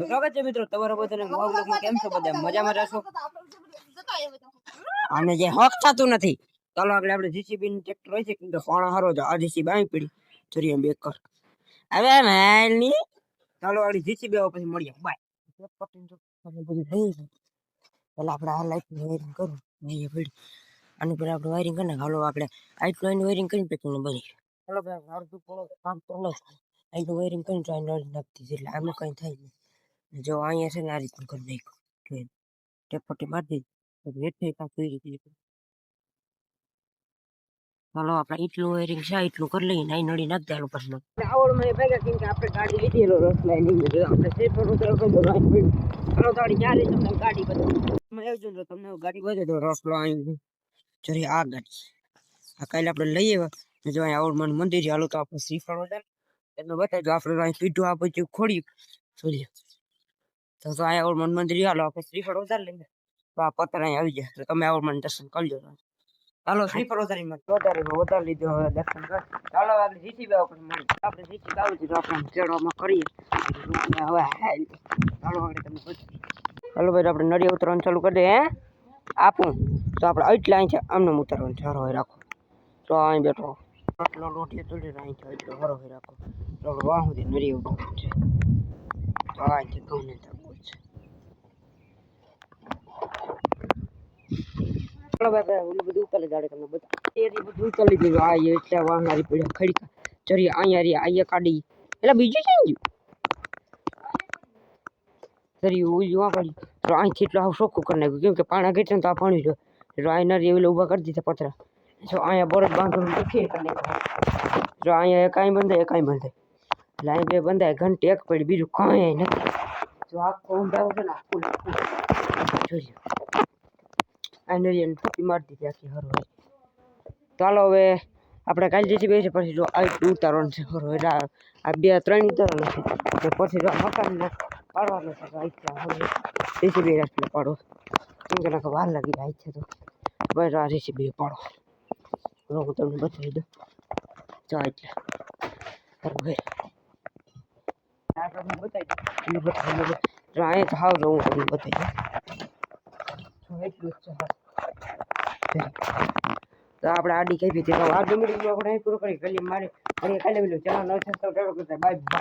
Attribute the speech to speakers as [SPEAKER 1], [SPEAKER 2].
[SPEAKER 1] તો સ્વાગત છે મિત્રો તમારા બધાને નવા બ્લોગમાં કેમ છો બધા? મજામાં રહેશો? અને જે હક થતું નથી. ચાલો આગળ આપણે જીસીબી નું ટ્રેક્ટર હોય છે કે પાણા હારો જો આ જીસીબી આવી પડી. ચરીએ બેકર હવે મેલની ચાલો આગળ જીસીબી આવો પછી મળીએ. બાય પેલા આપણે આ લાઈટ વાયરિંગ કરું. નહીં પડી. અને પેલા આપણે વાયરિંગ કરીને હાલો આપણે આઈટ લાઈન વાયરિંગ કરીને પછી બની ચાલો ભાઈ હારું તું પડો કામ તો ન આઈટનું વાયરિંગ કરીને ટ્રાઈન નાખતી એટલે આમાં કંઈ થાય નહીં. જો અહીંયા છે ને આ રીતનું કરી નાખ્યું. ટેપોટી મારી દીધી હેઠે કાંક કરી દીધી ચાલો, આપણે એટલું વાયરિંગ છે એટલું કરી લઈએ નાઈ નડી નળી ચાલુ પછી આવડ ભેગા કેમ કે આપણે ગાડી લીધી એનો રસ લઈ લીધી આપણે સેફર ઉતર બધું રાઈ પડ્યું ચાલો જ્યારે તમને ગાડી બધું તમે આવજો ને તમને ગાડી બધે તો રસ લો આવી જરી આ ગાડી. આ કાલે આપણે લઈએ આવ્યા. જો અહીંયા આવડ મને મંદિર હાલો તો આપણે શ્રીફળ વધારે એમને બતાવી આપણે અહીં પીઠું આ પછી ખોડી જોઈએ તો તો અહીંયા મન મંદિર હાલો, આપણે શ્રીફળ વધારે લઈએ. તો આ પત્ર અહીં આવી જાય તો તમે મને દર્શન કરજો ચાલો શ્રીફળ વધારી માં વધારે વધારે લીધો હવે દર્શન કર. ચાલો, આપણે જીસીબી ઉપર મળી આપણે જીતી આવું છે આપણે ચડવામાં કરીએ. હવે હાલ. ચાલો આગળ તમે હાલો ચાલો ભાઈ આપણે નડિયા ઉતરવાનું ચાલુ કરી દે હે? આપું. તો આપણે એટલા અહીં છે, આમને ઉતરવાનું છે હરો રાખો. તો અહીં બેઠો. આટલો રોટીએ તોડી અહીં છે એટલો હરો રાખો. આપણે વાહ સુધી નડિયા ઉતરવાનું છે. તો અહીંથી ઘઉં ને થવું છે ચાલો ભાઈ ભાઈ બધું બધા બધું અહીંયા રી, અહીંયા એટલે બીજું છે ને ચરી, ઓલું તો અહીંથી એટલું આવું ચોખ્ખું કરી નાખ્યું. કેમ કે પાણા ઘટે ને તો આ પાણી જો એટલે અહીંયા રી ઓલા ઊભા કરી દીધા પતરા. જો અહીંયા બરફ તો ખેર કરી નાખ્યું. જો અહીંયા એક અહીં બંધાય એક બંધાય. એટલે અહીં બે બંધાય, ઘંટી એક પડી, બીજું કાંઈ નથી. જો આખો ઊંધા છે ને આખું આખું જોજો ઇમારતી ત્યાંથી દીધી આખી હરવા ચાલો હવે આપણે કાલે જેથી બેસી પછી જો આ ઉતારવાનું છે હરો એટલે આ બે ત્રણ ઉતારવાનું છે. ને પછી જો મકાનને પાડવાનું છે હવે જેથી બે પાડો. કેમ કે નાખો વાર લાગી જાય છે તો. બસ આ રેસીપી પાડો. હવે હું તમને બતાવી દઉં. જો એટલે. હવે આ તમને બતાવી બતાવી જો અહીંયા હાવ જો હું તમને બતાવી જો એટલું જ. તો આપણે આડી કઈ ભીતી તો આ ગમે આપણે અહીં પૂરું કરી ગલી મારી અને કાલે પેલું ચાલો ન થતો કરતા. બાય.